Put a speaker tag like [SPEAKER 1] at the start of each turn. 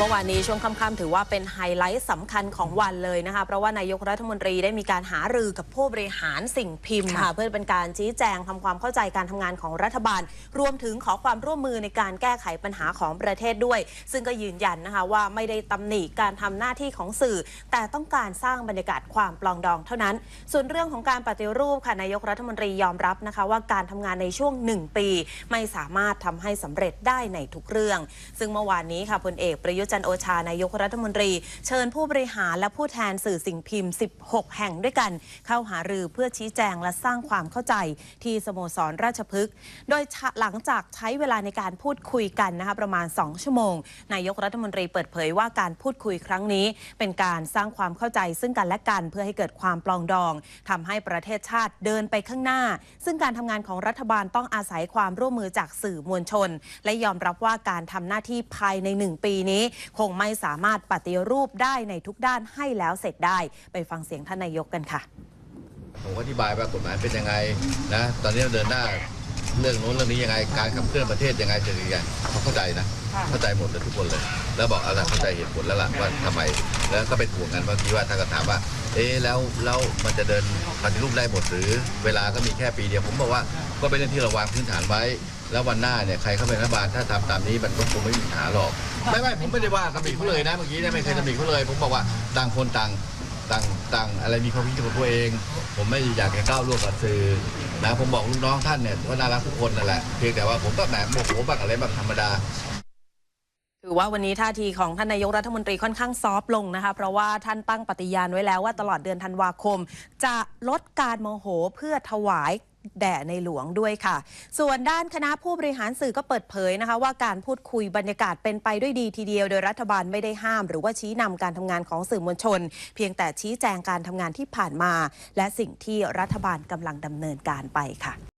[SPEAKER 1] เมื่อวานนี้ช่วงค่ำๆถือว่าเป็นไฮไลท์สำคัญของวันเลยนะคะเพราะว่านายกรัฐมนตรีได้มีการหารือกับผู้บริหารสิ่งพิมพ์ค่ะเพื่อเป็นการชี้แจงทำความเข้าใจการทำงานของรัฐบาล รวมถึงขอความร่วมมือในการแก้ไขปัญหาของประเทศด้วย ซึ่งก็ยืนยันนะคะว่าไม่ได้ตำหนิการทำหน้าที่ของสื่อ แต่ต้องการสร้างบรรยากาศความปลองดองเท่านั้น ส่วนเรื่องของการปฏิรูปค่ะนายกรัฐมนตรียอมรับนะคะว่าการทำงานในช่วงหนึ่งปี ไม่สามารถทำให้สำเร็จได้ในทุกเรื่อง ซึ่งเมื่อวานนี้ค่ะพลเอกประยุทธ์จันโอชานายกรัฐมนตรี เชิญผู้บริหารและผู้แทนสื่อสิ่งพิมพ์ 16 แห่งด้วยกัน เข้าหารือเพื่อชี้แจงและสร้างความเข้าใจที่สโมสรราชพฤกษ์โดยหลังจากใช้เวลาในการพูดคุยกันนะคะประมาณ 2 ชั่วโมง นายกรัฐมนตรีเปิดเผยว่าการพูดคุยครั้งนี้ เป็นการสร้างความเข้าใจซึ่งกันและกันเพื่อให้เกิดความปลองดองทำให้ประเทศชาติเดินไปข้างหน้า ซึ่งการทำงานของรัฐบาลต้องอาศัยความร่วมมือจากสื่อมวลชน และยอมรับว่าการทำหน้าที่ภายในหนึ่งปีนี้คงไม่สามารถปฏิรูปได้ในทุกด้านให้แล้วเสร็จได้ ไปฟังเสียงท่านนายกกันค่ะ
[SPEAKER 2] ผมก็อธิบายว่ากฎหมายเป็นยังไงนะตอนนี้เราเดินหน้าเรื่องโน้นเรื่องนี้ยังไงการขับเคลื่อนประเทศยังไงจะยังไงเขาเข้าใจนะเข้าใจหมดเลยทุกคนเลย แล้วบอกเอาละเข้าใจเหตุผลแล้วล่ะว่าทำไมแล้วก็เป็นห่วงกันเมื่อกี้ว่าถ้าก็ถามว่า เอ๊ะแล้วแล้วมันจะเดินปฏิรูปได้หมดหรือเวลาก็มีแค่ปีเดียวผมบอกว่าก็เป็นเรื่องที่เราวางพื้นฐานไว้ แล้ววันหน้าเนี่ยใครเข้าเป็นรัฐบาลถ้าทำตามนี้มันก็คงไม่มีปัญหาหรอก ไม่ไม่ผมไม่ได้ว่าตำหนิเขาเลยนะเมื่อกี้เนี่ยไม่เคยตำหนิเขาเลย ผมบอกว่าต่างคนต่างต่างต่างอะไรมีความคิดของตัวเอง ผมไม่อยากจะก้าวล่วงกับสื่อนะผมบอกลูกน้องท่านเนี่ยว่าน่ารักทุกคนนั่นแหละเพียงแต่ว่าผมก็แหมโมโหบ้างอะไรบ้างธรรมดา
[SPEAKER 1] ถือว่าวันนี้ท่าทีของท่านนายกรัฐมนตรีค่อนข้างซอฟต์ลงนะคะ เพราะว่าท่านตั้งปฏิญาณไว้แล้วว่าตลอดเดือนธันวาคม จะลดการโมโหเพื่อถวาย แด่ในหลวงด้วยค่ะ ส่วนด้านคณะผู้บริหารสื่อก็เปิดเผยนะคะ ว่าการพูดคุยบรรยากาศเป็นไปด้วยดีทีเดียว โดยรัฐบาลไม่ได้ห้าม หรือว่าชี้นำการทำงานของสื่อมวลชน เพียงแต่ชี้แจงการทำงานที่ผ่านมา และสิ่งที่รัฐบาลกำลังดำเนินการไปค่ะ